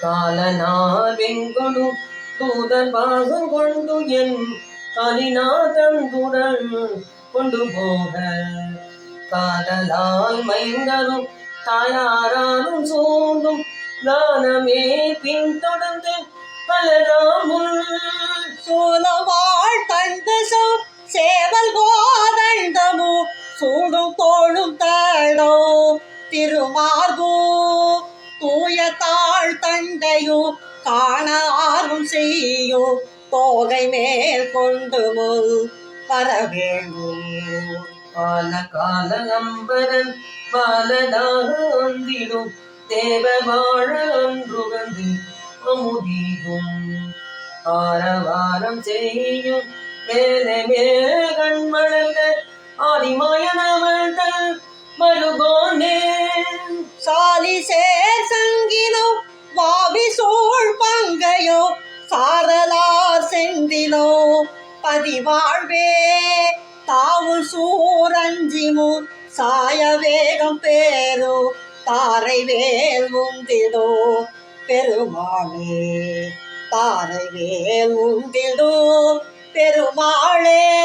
காலனால் தூதர் தூதன் கொண்டு என் கலிநாதந்துடன் கொண்டு போக. காதலால் மைந்தரும் தாயாராலும் சூண்டும் தானமே பின்தொடர்ந்து பலராமுள் சூலவாள் தண்டசோ சேவல் கோதண்டமு சூடும் தோளும் தாழோ திருமார்பு தூய தாழ் தண்டையோ காண ஆர்வம் செய்யோ தோகை மேல் கொண்டு வர வேண்டும் கால கால அம்பரன் பாலனாக வந்திடும் தேவ வாழ அன்றுகந்து அமுதீகும். ஆரவாரம் செய்யும் மேலே மேலே கண்மழங்க ஆதிமாயனவள் மருகோனே. சாலி பங்கையோ சாரலார் செந்திலோ? பதிவாழ்வே தாவு சூரஞ்சிமு சாய வேகம் பேரோ? தாரை வேல் உந்திடோ? பெருமாளே தாரை வேல் உந்திடோ? பெருமாளே